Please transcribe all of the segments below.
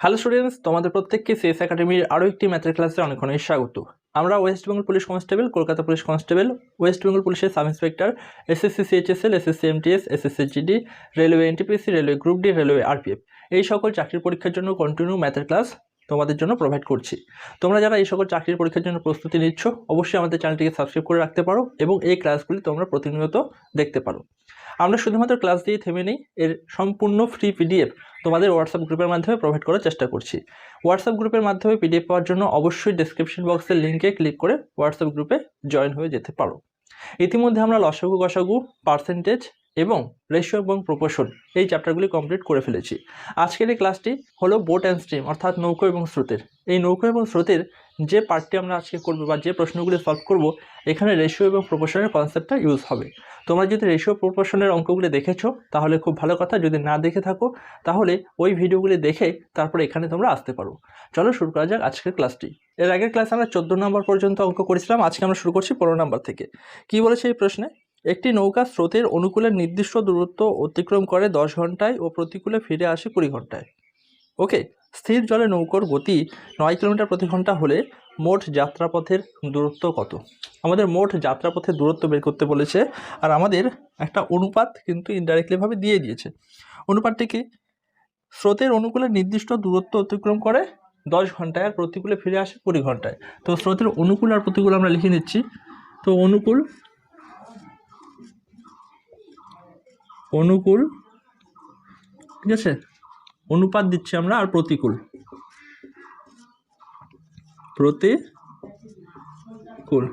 Hello students তোমাদের প্রত্যেককে CS একাডেমির আরও একটি ম্যাথের ক্লাসে অনেক অনেক স্বাগত। আমরা West Bengal police constable Kolkata police constable West Bengal পুলিশের sub inspector SSC CHSL SSC MTS SSC GD railway NTPC railway group D railway RPF এই সকল চাকরির পরীক্ষার জন্য কন্টিনিউ ম্যাথের ক্লাস তোমাদের জন্য প্রোভাইড করছি। তোমরা যারা এই সকল চাকরির পরীক্ষার জন্য প্রস্তুতি নিচ্ছ, অবশ্যই আমাদের চ্যানেলটিকে সাবস্ক্রাইব করে রাখতে পারো এবং এই ক্লাসগুলি তোমরা প্রতিনিয়ত দেখতে পারো। আমরা শুধুমাত্র ক্লাস দিয়ে থেমে নেই, এর সম্পূর্ণ ফ্রি পিডিএফ তোমাদের হোয়াটসঅ্যাপ গ্রুপের মাধ্যমে প্রোভাইড করার চেষ্টা করছি। হোয়াটসঅ্যাপ গ্রুপের মাধ্যমে পিডিএফ পাওয়ার জন্য অবশ্যই ডেসক্রিপশন বক্সের লিঙ্কে ক্লিক করে হোয়াটসঅ্যাপ গ্রুপে জয়েন হয়ে যেতে পারো। ইতিমধ্যে আমরা লসাগু গসাগু পার্সেন্টেজ এবং রেশিও এবং প্রপোর্শন এই চ্যাপ্টারগুলি কমপ্লিট করে ফেলেছি। আজকের এই ক্লাসটি হলো বোট অ্যান্ড স্ট্রিম অর্থাৎ নৌকো এবং স্রোতের। এই নৌকো এবং স্রোতের যে পার্টটি আমরা আজকে করব বা যে প্রশ্নগুলি সলভ করব, এখানে রেশিও এবং প্রপোর্শনের কনসেপ্টটা ইউজ হবে। তোমরা যদি রেশিও প্রপোর্শনের অঙ্কগুলি দেখেছ, তাহলে খুব ভালো কথা। যদি না দেখে থাকো, তাহলে ওই ভিডিওগুলি দেখে তারপরে এখানে তোমরা আসতে পারো। চলো শুরু করা যাক আজকের ক্লাসটি এর আগের ক্লাসে আমরা চোদ্দ নম্বর পর্যন্ত অঙ্ক করেছিলাম। আজকে আমরা শুরু করছি পনেরো নম্বর থেকে। কি বলেছে এই প্রশ্নে? একটি নৌকা স্রোতের অনুকূলে নির্দিষ্ট দূরত্ব অতিক্রম করে দশ ঘন্টায় ও প্রতিকূলে ফিরে আসে কুড়ি ঘন্টায় ওকে, স্থির জলে নৌকোর গতি নয় কিলোমিটার প্রতি ঘণ্টা হলে মোট যাত্রাপথের দূরত্ব কত? আমাদের মোট যাত্রাপথের দূরত্ব বের করতে বলেছে আর আমাদের একটা অনুপাত কিন্তু ইনডাইরেক্টলিভাবে দিয়ে দিয়েছে। অনুপাতটি কি? স্রোতের অনুকূলে নির্দিষ্ট দূরত্ব অতিক্রম করে দশ ঘন্টায় আর প্রতিকূলে ফিরে আসে কুড়ি ঘন্টায় তো স্রোতের অনুকূল আর প্রতিকূল আমরা লিখে নিচ্ছি। তো অনুকূল অনুকূল, ঠিক আছে? অনুপাত দিচ্ছি আমরা আর প্রতিকূল। প্রতিকূল,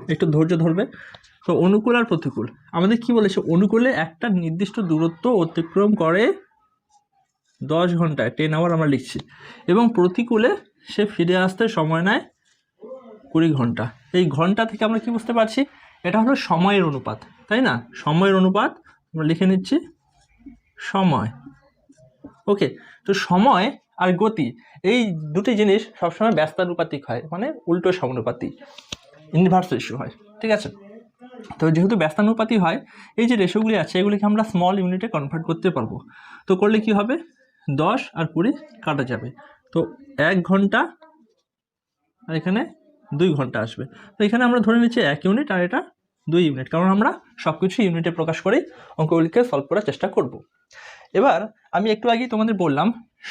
একটু ধৈর্য ধরবে। তো অনুকূল আর প্রতিকূল। আমাদের কি বলেছে? অনুকূলে একটা নির্দিষ্ট দূরত্ব অতিক্রম করে দশ ঘন্টায় টেন আওয়ার আমরা লিখছি। এবং প্রতিকূলে সে ফিরে আসতে সময় নেয় কুড়ি ঘণ্টা। এই ঘণ্টা থেকে আমরা কি বুঝতে পারছি? এটা হলো সময়ের অনুপাত, তাই না? সময়ের অনুপাত আমরা লিখে নিচ্ছি। সময়। ওকে তো সময় আর গতি, এই দুটি জিনিস সবসময় ব্যস্তানুপাতিক হয় মানে উল্টো সমানুপাতিক ইনভার্স রেশিও হয়, ঠিক আছে? তো যেহেতু ব্যস্তানুপাতি হয়, এই যে রেশিওগুলি আছে, এগুলিকে আমরা স্মল ইউনিটে কনভার্ট করতে পারব। তো করলে কি হবে? দশ আর কুড়ি কাটা যাবে। তো এক ঘণ্টা, আর এখানে দুই ঘণ্টা আসবে। তো এখানে আমরা ধরে নিচ্ছি এক ইউনিট আর এটা দুই ইউনিট কারণ আমরা সব কিছু ইউনিটে প্রকাশ করেই অঙ্কগুলিকে সলভ করার চেষ্টা করব। এবার আমি একটু আগেই তোমাদের বললাম,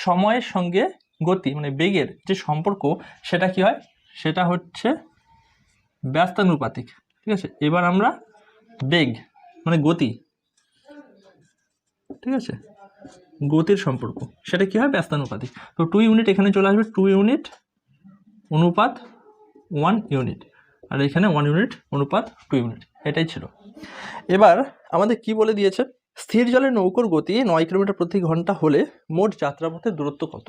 সময়ের সঙ্গে গতি মানে বেগের যে সম্পর্ক, সেটা কি হয়? সেটা হচ্ছে ব্যস্তানুপাতিক, ঠিক আছে? এবার আমরা বেগ মানে গতি, ঠিক আছে? গতির সম্পর্ক, সেটা কি হয়? ব্যস্তানুপাতিক। তো টু ইউনিট এখানে চলে আসবে টু ইউনিট অনুপাত ওয়ান ইউনিট আর এখানে ওয়ান ইউনিট অনুপাত টু ইউনিট এটাই ছিল। এবার আমাদের কি বলে দিয়েছে? স্থির জলে নৌকোর গতি নয় কিলোমিটার প্রতি ঘণ্টা হলে মোট যাত্রাপথের দূরত্ব কত?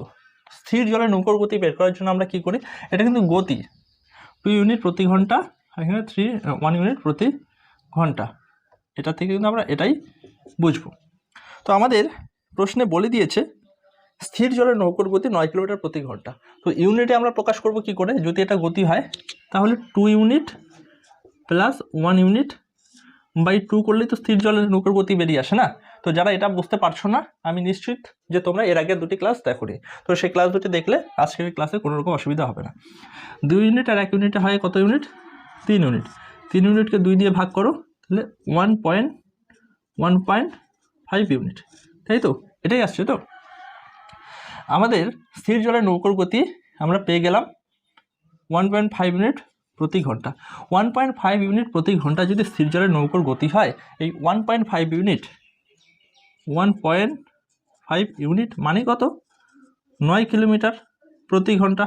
স্থির জলে নৌকোর গতি বের করার জন্য আমরা কি করি? এটা কিন্তু গতি। টু ইউনিট প্রতি ঘণ্টা এখানে থ্রি ওয়ান ইউনিট প্রতি ঘণ্টা। এটা থেকে কিন্তু আমরা এটাই বুঝব। তো আমাদের প্রশ্নে বলে দিয়েছে, স্থির জলের নৌকোর গতি নয় কিলোমিটার প্রতি ঘণ্টা। তো ইউনিটে আমরা প্রকাশ করব কি করে? যদি এটা গতি হয়, তাহলে two unit plus one unit by two করলেই তো স্থির জলের নৌকোর গতি বেরিয়ে আসে না? তো যারা এটা বুঝতে পারছ না, আমি নিশ্চিত যে তোমরা এর আগে দুটি ক্লাস দেখো নি। তো সেই ক্লাস দুটি দেখলে আজকের ক্লাসে কোনো রকম অসুবিধা হবে না। দুই ইউনিট আর এক ইউনিটে হয় কত ইউনিট তিন ইউনিট তিন ইউনিটকে দুই দিয়ে ভাগ করো, তাহলে one point one point five unit তাই তো? এটাই আসছে তো? আমাদের স্থির জলের নৌকোর গতি আমরা পেয়ে গেলাম ওয়ান পয়েন্ট ফাইভ ইউনিট প্রতি ঘণ্টা। ওয়ান পয়েন্ট ফাইভ ইউনিট প্রতি ঘণ্টা যদি স্থির জলের নৌকোর গতি হয়, এই one point five unit one point five unit মানে কত? নয় কিলোমিটার প্রতি ঘণ্টা।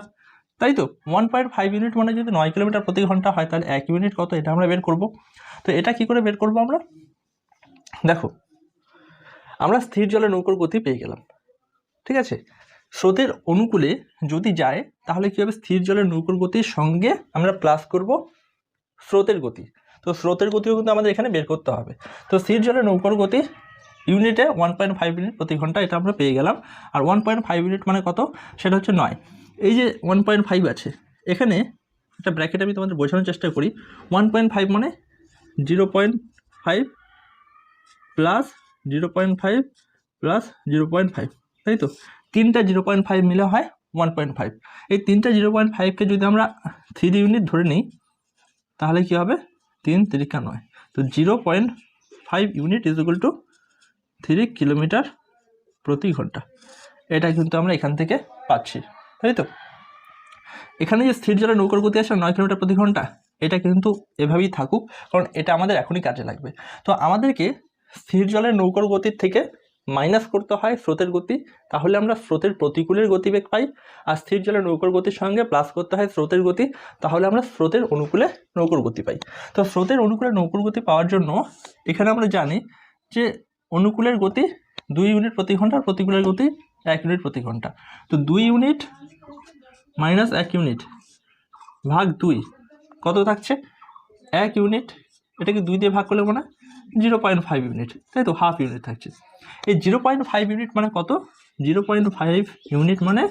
তাই তো? ওয়ান পয়েন্ট ফাইভ ইউনিট মানে যদি নয় কিলোমিটার প্রতি ঘণ্টা হয়, তাহলে এক ইউনিট কত? এটা আমরা বের করব। তো এটা কি করে বের করব আমরা? দেখো, আমরা স্থির জলের নৌকোর গতি পেয়ে গেলাম। ঠিক আছে? স্রোতের অনুকূলে যদি যায়, তাহলে কী হবে স্থির জলের নৌকোর গতির সঙ্গে আমরা প্লাস করব? স্রোতের গতি। তো স্রোতের গতিও কিন্তু আমাদের এখানে বের করতে হবে। তো স্থির জলের নৌকোর গতি ইউনিটে ওয়ান পয়েন্ট ফাইভ ইউনিট প্রতি ঘণ্টা এটা আমরা পেয়ে গেলাম। আর ওয়ান পয়েন্ট ফাইভ ইউনিট মানে কত? সেটা হচ্ছে নয়। এই যে ওয়ান পয়েন্ট ফাইভ আছে, এখানে একটা ব্র্যাকেট আমি তোমাদের বোঝানোর চেষ্টা করি। ওয়ান পয়েন্ট ফাইভ মানে zero point five plus zero point five plus zero point five তাই তো? তিনটা জিরো পয়েন্ট ফাইভ মিলে হয় ওয়ান পয়েন্ট ফাইভ এই তিনটা জিরো পয়েন্ট ফাইভকে যদি আমরা থ্রি ইউনিট ধরে নিই, তাহলে কি হবে? তিন তিরিকা নয় তো zero point five unit is equal to three kilometre প্রতি ঘণ্টা। এটা কিন্তু আমরা এখান থেকে পাচ্ছি, তাই তো? এখানে যে স্থির জলের নৌকার গতি আছে নয় কিলোমিটার প্রতি ঘণ্টা, এটা কিন্তু এভাবেই থাকুক, কারণ এটা আমাদের এখনই কাজে লাগবে। তো আমাদেরকে স্থির জলের নৌকার গতির থেকে মাইনাস করতে হয় স্রোতের গতি, তাহলে আমরা স্রোতের প্রতিকূলের গতিবেগ পাই। আর স্থির জলের নৌকার গতির সঙ্গে প্লাস করতে হয় স্রোতের গতি, তাহলে আমরা স্রোতের অনুকূলে নৌকার গতি পাই। তো স্রোতের অনুকূলে নৌকার গতি পাওয়ার জন্য এখানে আমরা জানি যে অনুকূলের গতি দুই ইউনিট প্রতি ঘণ্টা প্রতিকূলের গতি এক ইউনিট প্রতি ঘণ্টা। তো দুই ইউনিট মাইনাস এক ইউনিট ভাগ দুই, কত থাকছে? এক ইউনিট এটাকে দুই দিয়ে ভাগ করলে মানে জিরো পয়েন্ট ফাইভ ইউনিট, তাই তো? হাফ ইউনিট থাকছে। এই জিরো পয়েন্ট ফাইভ ইউনিট মানে কত? জিরো পয়েন্ট ফাইভ ইউনিট মানে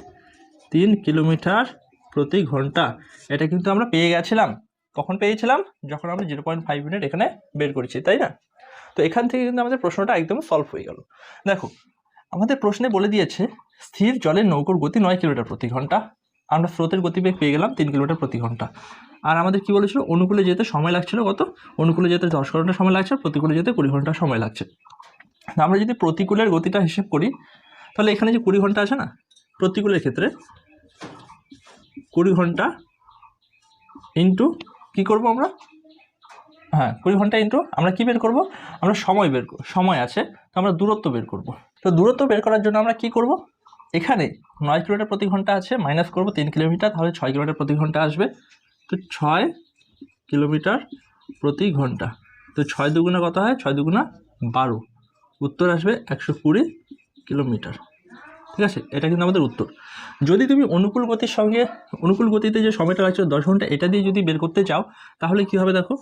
তিন কিলোমিটার প্রতি ঘণ্টা। এটা কিন্তু আমরা পেয়ে গেছিলাম। কখন পেয়েছিলাম? যখন আমরা জিরো পয়েন্ট ফাইভ ইউনিট এখানে বের করেছি, তাই না? তো এখান থেকে কিন্তু আমাদের প্রশ্নটা একদম সলভ হয়ে গেল। দেখো, আমাদের প্রশ্নে বলে দিয়েছে, স্থির জলের নৌকোর গতি নয় কিলোমিটার প্রতি ঘণ্টা। আমরা স্রোতের গতিবেগ পেয়ে গেলাম তিন কিলোমিটার প্রতি ঘণ্টা। আর আমাদের কি বলেছিল? অনুকূলে যেতে সময় লাগছিল কত? অনুকূলে যেতে দশ ঘণ্টা সময় লাগছে প্রতিকূলে যেতে কুড়ি ঘণ্টা সময় লাগছে। আমরা যদি প্রতিকূলের গতিটা হিসেব করি, তাহলে এখানে যে কুড়ি ঘণ্টা আছে না, প্রতিকূলের ক্ষেত্রে কুড়ি ঘণ্টা ইন্টু কি করব আমরা? হ্যাঁ কুড়ি ঘণ্টা ইন্টু আমরা কি বের করব? আমরা সময় বের সময় আছে, তো আমরা দূরত্ব বের করব। তো দূরত্ব বের করার জন্য আমরা কি করব? এখানে নয় কিলোমিটার প্রতি ঘণ্টা আছে মাইনাস করব তিন কিলোমিটার, তাহলে ছয় কিলোমিটার প্রতি ঘণ্টা আসবে। তো ছয় কিলোমিটার প্রতি ঘণ্টা। তো ছয় দুগুণা কত হয়? ছয় দুগুণা বারো। উত্তর আসবে একশো কুড়ি কিলোমিটার। ঠিক আছে? এটা কিন্তু আমাদের উত্তর। যদি তুমি অনুকূল গতির সঙ্গে, অনুকূল গতিতে যে সময়টা লাগছিল দশ ঘণ্টা, এটা দিয়ে যদি বের করতে চাও, তাহলে কি হবে দেখো?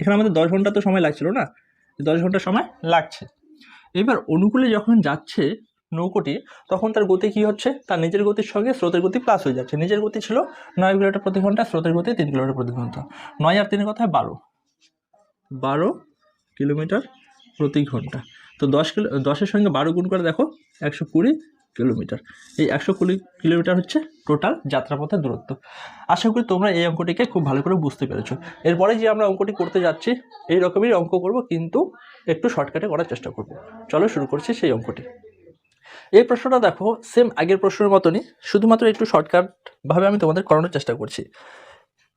এখানে আমাদের দশ ঘণ্টা তো সময় লাগছিল না? দশ ঘণ্টা সময় লাগছে। এবার অনুকূলে যখন যাচ্ছে নৌকোটি, তখন তার গতি কি হচ্ছে? তার নিজের গতির সঙ্গে স্রোতের গতি প্লাস হয়ে যাচ্ছে। নিজের গতি ছিল নয় কিলোমিটার প্রতি ঘণ্টা, স্রোতের গতি তিন কিলোমিটার প্রতি ঘণ্টা। নয় আর তিনের কথায় বারো। বারো কিলোমিটার প্রতি ঘণ্টা। তো দশ কিলো, দশের সঙ্গে বারো গুণ করে দেখো, একশো কুড়ি কিলোমিটার। এই একশো কুড়ি কিলোমিটার হচ্ছে টোটাল যাত্রাপথের দূরত্ব। আশা করি তোমরা এই অঙ্কটিকে খুব ভালো করে বুঝতে পেরেছ। এরপরে যে আমরা অঙ্কটি করতে যাচ্ছি, এই রকমই অঙ্ক করব, কিন্তু একটু শর্টকাটে করার চেষ্টা করব। চলো শুরু করছি সেই অঙ্কটি। এই প্রশ্নটা দেখো সেম আগের প্রশ্নের মতনই, শুধুমাত্র একটু শর্টকাটভাবে আমি তোমাদের করানোর চেষ্টা করছি।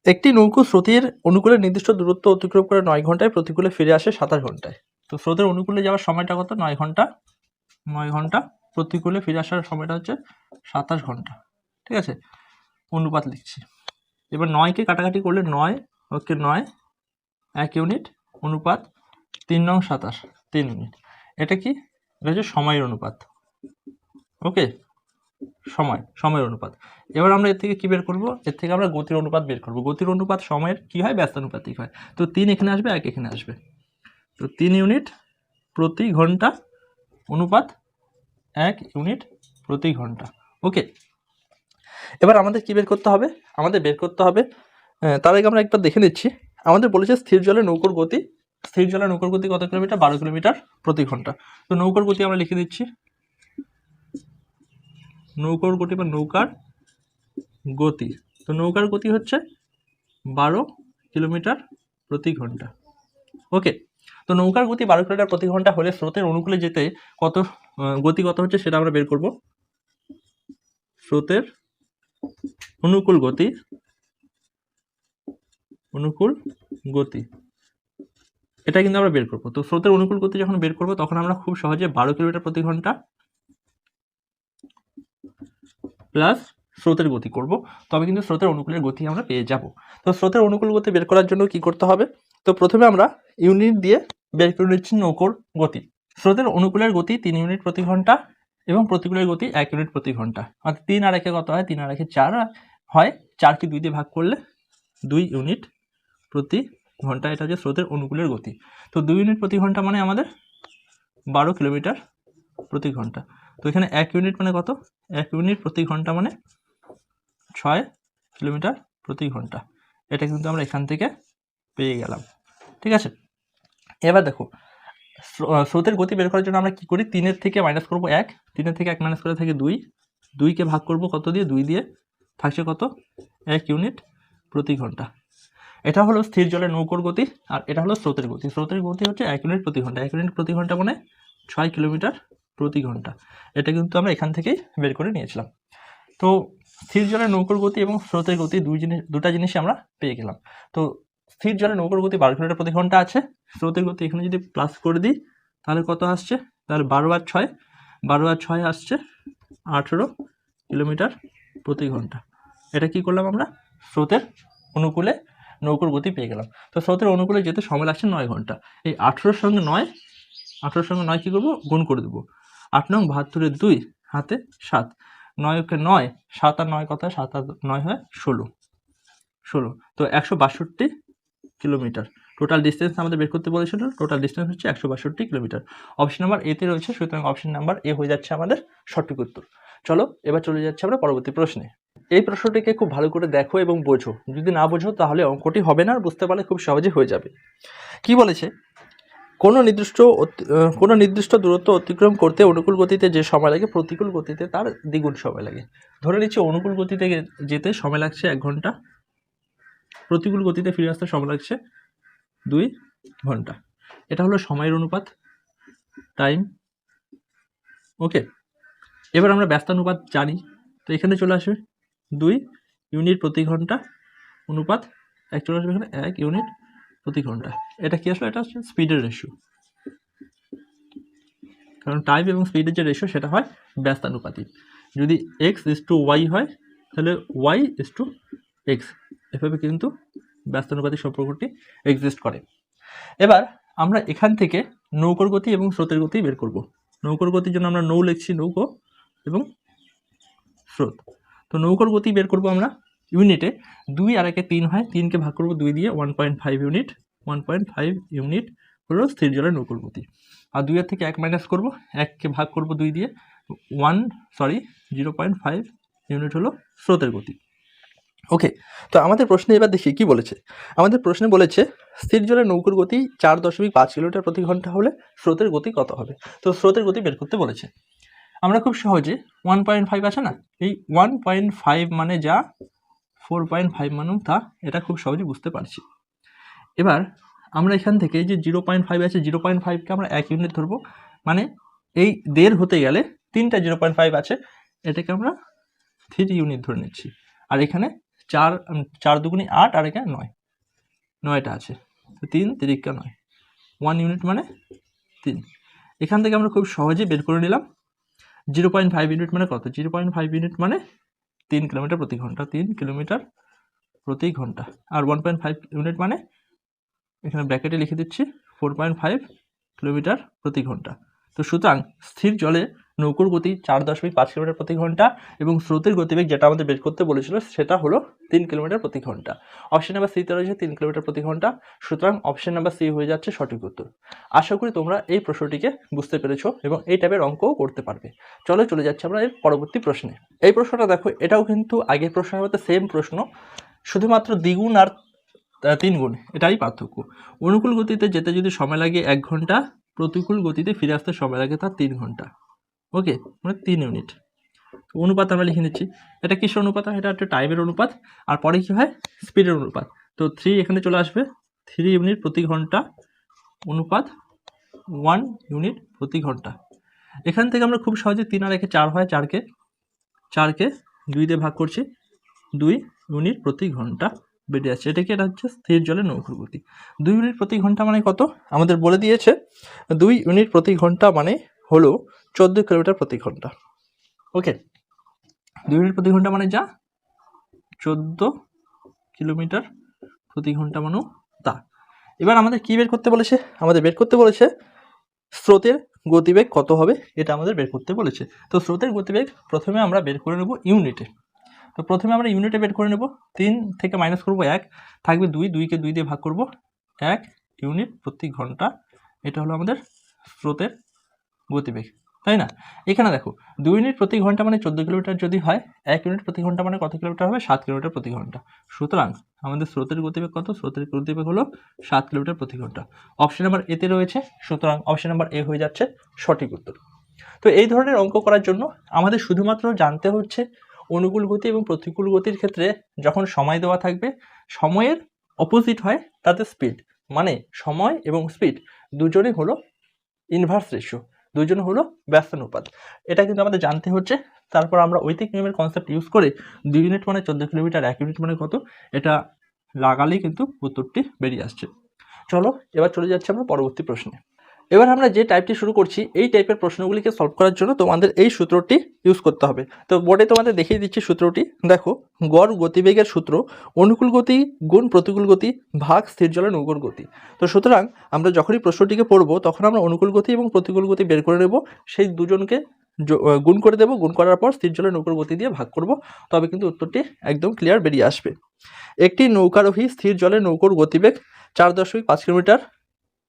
একটি নৌকো স্রোতের অনুকূলে নির্দিষ্ট দূরত্ব অতিক্রম করে নয় ঘন্টায় প্রতিকূলে ফিরে আসে সাতাশ ঘন্টায়। তো স্রোতের অনুকূলে যাওয়ার সময়টা কত? নয় ঘণ্টা। নয় ঘণ্টা। প্রতিকূলে ফিরে আসার সময়টা হচ্ছে সাতাশ ঘণ্টা। ঠিক আছে? অনুপাত লিখছি। এবার নয়কে কাটাকাটি করলে নয়, ওকে নয়, এক ইউনিট, অনুপাত তিন নং সাতাশ, তিন ইউনিট। এটা কি? এটা হচ্ছে সময়ের অনুপাত। ওকে সময়, সময়ের অনুপাত। এবার আমরা এর থেকে কী বের করব? এর থেকে আমরা গতির অনুপাত বের করব। গতির অনুপাত সময়ের কী হয়? ব্যস্তানুপাতিক হয়। তো তিন এখানে আসবে, এক এখানে আসবে। তো তিন ইউনিট প্রতি ঘণ্টা অনুপাত এক ইউনিট প্রতি ঘণ্টা। ওকে এবার আমাদের কী বের করতে হবে? আমাদের বের করতে হবে তার আগে আমরা একবার দেখে নিচ্ছি। আমাদের বলেছে স্থির জলে নৌকোর গতি, স্থির জলে নৌকোর গতি কত কিলোমিটার? বারো কিলোমিটার প্রতি ঘণ্টা। তো নৌকোর গতি আমরা লিখে দিচ্ছি। নৌকার গতি বা নৌকার গতি। তো নৌকার গতি হচ্ছে বারো কিলোমিটার প্রতি ঘণ্টা। ওকে, তো নৌকার গতি বারো কিলোমিটার প্রতি ঘণ্টা হলে স্রোতের অনুকূলে যেতে কত গতি কত হচ্ছে সেটা আমরা বের করব। স্রোতের অনুকূল গতি অনুকূল গতি। এটা কিন্তু আমরা বের করব। তো স্রোতের অনুকূল গতি যখন বের করব, তখন আমরা খুব সহজে বারো কিলোমিটার প্রতি ঘণ্টা প্লাস স্রোতের গতি করব। তবে কিন্তু স্রোতের অনুকূলের গতি আমরা পেয়ে যাব। তো স্রোতের অনুকূল গতি বের করার জন্য কি করতে হবে? তো প্রথমে আমরা ইউনিট দিয়ে বের করে নিচ্ছি নৌকোর গতি। স্রোতের অনুকূলের গতি তিন ইউনিট প্রতি ঘণ্টা এবং প্রতিকূলের গতি এক ইউনিট প্রতি ঘণ্টা। অর্থাৎ তিন আর একে কত হয়? তিন আর একে চার হয়। চারকে দুই দিয়ে ভাগ করলে দুই ইউনিট প্রতি ঘণ্টা। এটা হচ্ছে স্রোতের অনুকূলের গতি। তো দুই ইউনিট প্রতি ঘণ্টা মানে আমাদের বারো কিলোমিটার প্রতি ঘণ্টা। তো এখানে এক ইউনিট মানে কত? এক ইউনিট প্রতি ঘণ্টা মানে ছয় কিলোমিটার প্রতি ঘণ্টা। এটা কিন্তু আমরা এখান থেকে পেয়ে গেলাম। ঠিক আছে? এবার দেখো স্রোতের গতি বের করার জন্য আমরা কি করি? তিনের থেকে মাইনাস করব এক, তিনের থেকে এক মাইনাস করে থাকে দুই। দুইকে ভাগ করব কত দিয়ে? দুই দিয়ে থাকছে কত? এক ইউনিট প্রতি ঘণ্টা। এটা হলো স্থির জলের নৌকোর গতি আর এটা হলো স্রোতের গতি। স্রোতের গতি হচ্ছে এক ইউনিট প্রতি ঘণ্টা। এক ইউনিট প্রতি ঘণ্টা মানে ছয় কিলোমিটার প্রতি ঘণ্টা। এটা কিন্তু আমরা এখান থেকেই বের করে নিয়েছিলাম। তো স্থির জলের নৌকোর গতি এবং স্রোতের গতি দুই জিনিস, দুটা জিনিসই আমরা পেয়ে গেলাম। তো স্থির জলের নৌকোর গতি বারো কিলোমিটার প্রতি ঘণ্টা আছে। স্রোতের গতি এখানে যদি প্লাস করে দিই, তাহলে কত আসছে? তাহলে বারো আর ছয়, বারো আর ছয় আসছে আঠেরো কিলোমিটার প্রতি ঘণ্টা। এটা কি করলাম আমরা? স্রোতের অনুকূলে নৌকোর গতি পেয়ে গেলাম। তো স্রোতের অনুকূলে যেতে সময় লাগছে নয় ঘণ্টা। এই আঠেরোর সঙ্গে নয়, আঠেরোর সঙ্গে নয় কী করব? গুণ করে দেবো। আট নং বাহাত্তরের দুই হাতে সাত। নয়কে নয়, সাত আর নয় কথা সাত আর নয় হয় ষোলো। ষোলো। তো একশো বাষট্টি কিলোমিটার। টোটাল ডিস্টেন্স আমাদের বের করতে বলেছিল। টোটাল ডিস্টেন্স হচ্ছে একশো বাষট্টি কিলোমিটার। অপশন নাম্বার এতে রয়েছে, সুতরাং অপশন নাম্বার এ হয়ে যাচ্ছে আমাদের সঠিক উত্তর। চলো, এবার চলে যাচ্ছে আমরা পরবর্তী প্রশ্নে। এই প্রশ্নটিকে খুব ভালো করে দেখো এবং বোঝো। যদি না বোঝো, তাহলে অঙ্কটি হবে না আর বুঝতে পারলে খুব সহজে হয়ে যাবে। কি বলেছে? কোনো নির্দিষ্ট কোনো নির্দিষ্ট দূরত্ব অতিক্রম করতে অনুকূল গতিতে যে সময় লাগে, প্রতিকূল গতিতে তার দ্বিগুণ সময় লাগে। ধরে নিচ্ছি অনুকূল গতিতে যেতে সময় লাগছে এক ঘণ্টা, প্রতিকূল গতিতে ফিরে আসতে সময় লাগছে দুই ঘণ্টা। এটা হলো সময়ের অনুপাত টাইম ওকে এবার আমরা ব্যস্তানুপাত জানি। তো এখানে চলে আসবে দুই ইউনিট প্রতি ঘণ্টা অনুপাত, এক চলে আসবে এখানে এক ইউনিট প্রতি ঘণ্টা এটা কি আসলে? এটা হচ্ছে স্পিডের রেশিও কারণ টাইম এবং স্পিডের যে রেশিও সেটা হয় ব্যস্তানুপাতিক। যদি এক্স ইস টু ওয়াই হয়, তাহলে ওয়াই ইস টু এক্স এভাবে কিন্তু ব্যস্তানুপাতিক সম্পর্কটি এক্সিস্ট করে। এবার আমরা এখান থেকে নৌকোর গতি এবং স্রোতের গতি বের করব। নৌকোর গতির জন্য আমরা নৌ লিখছি নৌকো এবং স্রোত। তো নৌকোর গতি বের করব আমরা ইউনিটে দুই আর একে তিন হয়, তিনকে ভাগ করব দুই দিয়ে one point five unit one point five unit হলো স্থির জলের নৌকোর গতি। আর দুইয়ের থেকে এক মাইনাস করব, এককে ভাগ করব দুই দিয়ে one sorry zero point five unit হলো স্রোতের গতি। ওকে তো আমাদের প্রশ্নে এবার দেখি কি বলেছে? আমাদের প্রশ্নে বলেছে, স্থির জলের নৌকোর গতি চার দশমিক পাঁচ কিলোমিটার প্রতি ঘণ্টা হলে স্রোতের গতি কত হবে? তো স্রোতের গতি বের করতে বলেছে। আমরা খুব সহজে ওয়ান পয়েন্ট ফাইভ আছে না? এই ওয়ান পয়েন্ট ফাইভ মানে যা ফোর পয়েন্ট ফাইভ মানেও তা এটা খুব সহজে বুঝতে পারছি। এবার আমরা এখান থেকে যে জিরো পয়েন্ট ফাইভ আছে জিরো পয়েন্ট ফাইভকে আমরা এক ইউনিট ধরবো। মানে এই দেড় হতে গেলে তিনটা জিরো পয়েন্ট ফাইভ আছে, এটাকে আমরা থ্রি ইউনিট ধরে নিচ্ছি। আর এখানে চার চার দুগুনি আট, আর এখানে নয়। নয়টা আছে তিন তিরিকা নয়। ওয়ান ইউনিট মানে তিন। এখান থেকে আমরা খুব সহজে বের করে নিলাম। জিরো পয়েন্ট ফাইভ ইউনিট মানে কত? জিরো পয়েন্ট ফাইভ ইউনিট মানে তিন কিলোমিটার প্রতি ঘণ্টা, তিন কিলোমিটার প্রতি ঘণ্টা। আর ওয়ান পয়েন্ট ফাইভ ইউনিট মানে এখানে ব্র্যাকেটে লিখে দিচ্ছি ফোর পয়েন্ট ফাইভ কিলোমিটার প্রতি ঘণ্টা। তো সুতরাং স্থির জলে নৌকোর গতি চার দশমিক পাঁচ কিলোমিটার প্রতি ঘণ্টা এবং স্রোতের গতিবেগ যেটা আমাদের বের করতে বলেছিল সেটা হলো তিন কিলোমিটার প্রতি ঘণ্টা। অপশন নাম্বার সিতে রয়েছে তিন কিলোমিটার প্রতি ঘণ্টা। সুতরাং অপশন নাম্বার সি হয়ে যাচ্ছে সঠিক উত্তর। আশা করি তোমরা এই প্রশ্নটিকে বুঝতে পেরেছ এবং এই টাইপের অঙ্কও করতে পারবে। চলো, চলে যাচ্ছে আমরা এর পরবর্তী প্রশ্নে। এই প্রশ্নটা দেখো, এটাও কিন্তু আগের প্রশ্নের মধ্যে সেম প্রশ্ন। শুধুমাত্র দ্বিগুণ আর তিন গুণ এটাই পার্থক্য। অনুকূল গতিতে যেতে যদি সময় লাগে এক ঘণ্টা, প্রতিকূল গতিতে ফিরে আসতে সময় লাগে তার তিন ঘণ্টা। ওকে মানে তিন ইউনিট অনুপাত আমরা লিখে নিচ্ছি। এটা কিসের অনুপাত? এটা একটা টাইমের অনুপাত। আর পরে কী হয়? স্পিডের অনুপাত। তো থ্রি এখানে চলে আসবে। থ্রি ইউনিট প্রতি ঘণ্টা অনুপাত ওয়ান ইউনিট প্রতি ঘণ্টা। এখান থেকে আমরা খুব সহজে তিন আর একে চার হয়, চারকে। চারকে দুই দিয়ে ভাগ করছি। দুই ইউনিট প্রতি ঘণ্টা বেড়ে যাচ্ছে। এটাকে এটা হচ্ছে স্থির জলের নৌকোর গতি। দুই ইউনিট প্রতি ঘণ্টা মানে কত? আমাদের বলে দিয়েছে, দুই ইউনিট প্রতি ঘণ্টা মানে হলো চোদ্দ কিলোমিটার প্রতি ঘণ্টা। ওকে দুই মিনিট প্রতি ঘণ্টা মানে যা? চোদ্দ কিলোমিটার প্রতি ঘণ্টা মানেও তা। এবার আমাদের কী বের করতে বলেছে? আমাদের বের করতে বলেছে স্রোতের গতিবেগ কত হবে? এটা আমাদের বের করতে বলেছে। তো স্রোতের গতিবেগ প্রথমে আমরা বের করে নেব ইউনিটে। তো প্রথমে আমরা ইউনিটে বের করে নেব। তিন থেকে মাইনাস করব এক, থাকবে দুই, দুইকে দুই দিয়ে ভাগ করব এক ইউনিট প্রতি ঘণ্টা। এটা হলো আমাদের স্রোতের গতিবেগ। তাই না? এখানে দেখো, দুই ইউনিট প্রতি ঘণ্টা মানে চোদ্দ কিলোমিটার যদি হয়, এক ইউনিট প্রতি ঘণ্টা মানে কত কিলোমিটার হবে? সাত কিলোমিটার প্রতি ঘণ্টা। সুতরাং আমাদের স্রোতের গতিবেগ কত? স্রোতের গতিবেগ হলো সাত কিলোমিটার প্রতি ঘণ্টা। অপশন নাম্বার এতে রয়েছে, সুতরাং অপশন নাম্বার এ হয়ে যাচ্ছে সঠিক উত্তর। তো এই ধরনের অঙ্ক করার জন্য আমাদের শুধুমাত্র জানতে হচ্ছে অনুকূল গতি এবং প্রতিকূল গতির ক্ষেত্রে যখন সময় দেওয়া থাকবে, সময়ের অপোজিট হয় তাতে স্পিড মানে সময় এবং স্পিড দুজনেই হলো ইনভার্স রেশিও দুজন হলো ব্যস্তানুপাত এটা কিন্তু আমাদের জানতে হচ্ছে। তারপর আমরা ঐতিক নিয়মের কনসেপ্ট ইউজ করে দুই ইউনিট মানে চোদ্দ কিলোমিটার, এক ইউনিট মানে কত, এটা লাগালেই কিন্তু উত্তরটি বেরিয়ে আসছে। চলো, এবার চলে যাচ্ছে আমরা পরবর্তী প্রশ্নে। এবার আমরা যে টাইপটি শুরু করছি, এই টাইপের প্রশ্নগুলিকে সলভ করার জন্য তোমাদের এই সূত্রটি ইউজ করতে হবে। তো বোর্ডে তোমাদের দেখিয়ে দিচ্ছি সূত্রটি। দেখো, গড় গতিবেগের সূত্র, অনুকূল গতি, গুণ প্রতিকূল গতি, ভাগ স্থির জলের নৌকর গতি। তো সুতরাং আমরা যখনই প্রশ্নটিকে পড়ব, তখন আমরা অনুকূল গতি এবং প্রতিকূল গতি বের করে নেব। সেই দুজনকে গুণ করে দেবো। গুণ করার পর স্থির জলের নৌকর গতি দিয়ে ভাগ করব। তবে কিন্তু উত্তরটি একদম ক্লিয়ার বেরিয়ে আসবে। একটি নৌকারোহী স্থির জলের নৌকোর গতিবেগ চার দশমিক পাঁচ কিলোমিটার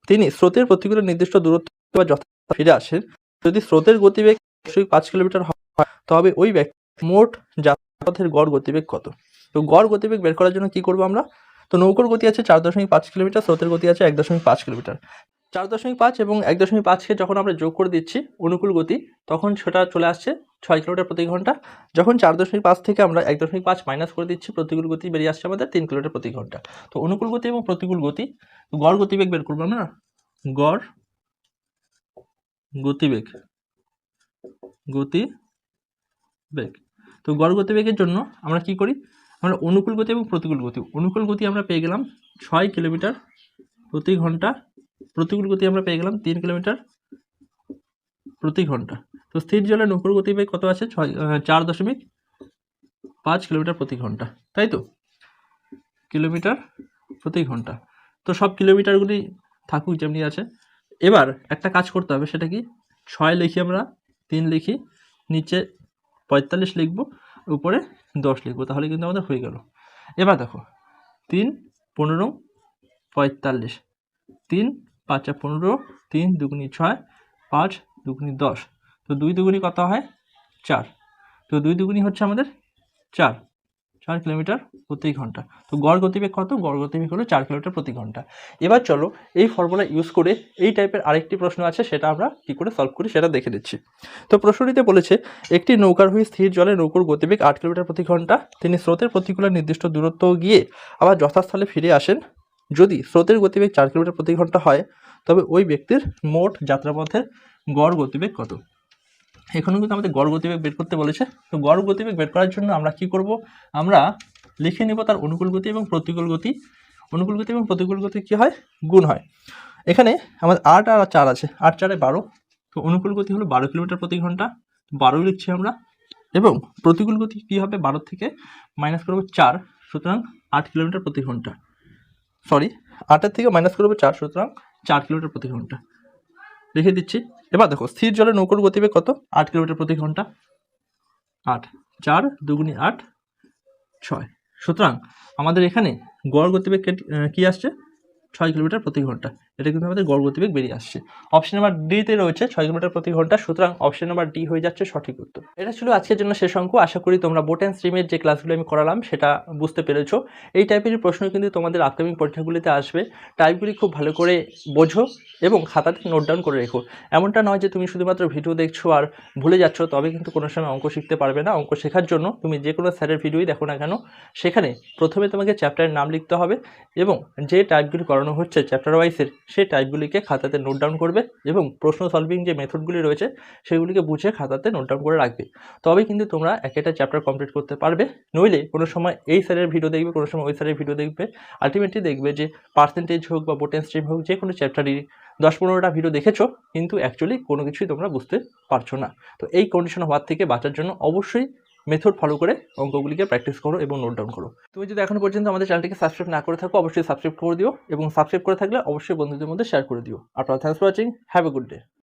তিনি স্রোতের প্রতিকূলে নির্দিষ্ট দূরত্ব বা যথাযথ ফিরে আসেন। যদি স্রোতের গতিবেগ পাঁচ কিলোমিটার হয়, তবে ওই ব্যক্তি মোট যাতায়াতের গড় গতিবেগ কত? তো গড় গতিবেগ বের করার জন্য কি করব আমরা? তো নৌকোর গতি আছে চার দশমিক পাঁচ কিলোমিটার, স্রোতের গতি আছে এক দশমিক পাঁচ কিলোমিটার। চার দশমিক পাঁচ এবং এক দশমিক পাঁচকে যখন আমরা যোগ করে দিচ্ছি অনুকূল গতি, তখন সেটা চলে আসছে ছয় কিলোমিটার প্রতি ঘণ্টা। যখন চার দশমিক পাঁচ থেকে আমরা এক দশমিক পাঁচ মাইনাস করে দিচ্ছি, প্রতিকূল গতি বেরিয়ে আসছে আমাদের তিন কিলোমিটার প্রতি ঘণ্টা। তো অনুকূল গতি এবং প্রতিকূল গতি গড় গতিবেগ বের করব আমরা? গড় গতিবেগ গতি বেগ তো গড় গতিবেগের জন্য আমরা কি করি? আমরা অনুকূল গতি এবং প্রতিকূল গতি। অনুকূল গতি আমরা পেয়ে গেলাম ছয় কিলোমিটার প্রতি ঘণ্টা। প্রতিকূল গতি আমরা পেয়ে গেলাম তিন কিলোমিটার প্রতি ঘণ্টা। তো স্থির জলের নৌকোর গতিবেগ কত আছে? ছয় চার দশমিক পাঁচ কিলোমিটার প্রতি ঘণ্টা। তাই তো? কিলোমিটার প্রতি ঘণ্টা। তো সব কিলোমিটারগুলি থাকুক যেমনি আছে। এবার একটা কাজ করতে হবে, সেটা কি? ছয় লিখি আমরা, তিন লিখি, নিচে পঁয়তাল্লিশ লিখব, উপরে দশ লিখব, তাহলে কিন্তু আমাদের হয়ে গেল। এবার দেখো, তিন, পনেরো, পঁয়তাল্লিশ। তিন পাঁচা পনেরো, তিন দুগুনি ছয়, পাঁচ দুগুনি দশ। তো দুই দুগুনি কত হয়? চার। তো দুই দুগুনি হচ্ছে আমাদের চার। চার কিলোমিটার প্রতি ঘণ্টা। তো গড় গতিবেগ কত? গড় গতিবেগ হলো চার কিলোমিটার প্রতি ঘণ্টা। এবার চলো এই ফর্মুলা ইউজ করে এই টাইপের আরেকটি প্রশ্ন আছে, সেটা আমরা কী করে সলভ করি সেটা দেখে দিচ্ছি তো প্রশ্নটিতে বলেছে, একটি নৌকার হয়ে স্থির জলে নৌকোর গতিবেগ আট কিলোমিটার প্রতি ঘণ্টা, তিনি স্রোতের প্রতিকূলে নির্দিষ্ট দূরত্ব গিয়ে আবার যথাস্থলে ফিরে আসেন যদি স্রোতের গতিবেগ চার কিলোমিটার প্রতি ঘণ্টা হয়, তবে ওই ব্যক্তির মোট যাত্রাপথের গড় গতিবেগ কত? এখানে কিন্তু আমাদের গড় গতিবেগ বের করতে বলেছে। তো গড় গতিবেগ বের করার জন্য আমরা কি করব? আমরা লিখে নেব তার অনুকূল গতি এবং প্রতিকূল গতি। অনুকূল গতি এবং প্রতিকূল গতি কী হয়? গুণ হয়। এখানে আমাদের আট আর চার আছে। আট চারে বারো। তো অনুকূল গতি হলো বারো কিলোমিটার প্রতি ঘণ্টা। বারো লিখছি আমরা। এবং প্রতিকূল গতি কী হবে? বারো থেকে মাইনাস করব চার। সুতরাং আট কিলোমিটার প্রতি ঘণ্টা। সরি আটের থেকে মাইনাস করব চার, সুতরাং চার কিলোমিটার প্রতি ঘণ্টা। লিখে দিচ্ছি। এবার দেখো, স্থির জলে নৌকোর গতিবেগ কত? আট কিলোমিটার প্রতি ঘণ্টা। আট, চার দুগুণি আট, ছয়। সুতরাং আমাদের এখানে গড় গতিবেগ কি আসছে? ছয় কিলোমিটার প্রতি ঘণ্টা। এটা কিন্তু আমাদের গড় গতিবেগ বেরিয়ে আসছে। অপশন নাম্বার ডিতে রয়েছে ছয় কিলোমিটার প্রতি ঘণ্টা, সুতরাং অপশন নাম্বার ডি হয়ে যাচ্ছে সঠিক উত্তর। এটা ছিল আজকের জন্য শেষ অঙ্ক। আশা করি তোমরা বোট অ্যান্ড স্ট্রিমের যে ক্লাসগুলো আমি করালাম, সেটা বুঝতে পেরেছ। এই টাইপের প্রশ্ন কিন্তু তোমাদের আপকামিং পরীক্ষাগুলিতে আসবে। টাইপগুলি খুব ভালো করে বোঝো এবং খাতাতে নোট ডাউন করে রেখো। এমনটা নয় যে তুমি শুধুমাত্র ভিডিও দেখছ আর ভুলে যাচ্ছ, তবে কিন্তু কোনো সময় অঙ্ক শিখতে পারবে না। অঙ্ক শেখার জন্য তুমি যে কোনো স্যারের ভিডিওই দেখো না কেন, সেখানে প্রথমে তোমাকে চ্যাপ্টারের নাম লিখতে হবে এবং যে টাইপগুলি করানো হচ্ছে চ্যাপ্টার ওয়াইজের সেই টাইপগুলিকে খাতাতে নোট ডাউন করবে এবং প্রশ্ন সলভিং যে মেথডগুলি রয়েছে সেগুলিকে বুঝে খাতাতে নোট ডাউন করে রাখবে। তবে কিন্তু তোমরা এক একটা চ্যাপ্টার কমপ্লিট করতে পারবে। নইলে কোনো সময় এই স্যারের ভিডিও দেখবে, কোনো সময় ওই স্যারের ভিডিও দেখবে। আলটিমেটলি দেখবে যে পার্সেন্টেজ হোক বা বোটেন স্ট্রিম হোক, যে কোনো চ্যাপ্টারই দশ পনেরোটা ভিডিও দেখেছ, কিন্তু অ্যাকচুয়ালি কোনো কিছুই তোমরা বুঝতে পারছ না। তো এই কন্ডিশন হওয়ার থেকে বাঁচার জন্য অবশ্যই মেথড ফলো করে অঙ্কগুলিকে প্র্যাকটিস করো এবং নোট ডাউন করো। তুমি যদি এখনও পর্যন্ত আমাদের চ্যানেলটিকে সাবস্ক্রাইব না করে থাকো, অবশ্যই সাবস্ক্রাইব করে দিও এবং সাবস্ক্রাইব করে থাকলে অবশ্যই বন্ধুদের মধ্যে শেয়ার করে দিও। আপনার thanks for watching have a good day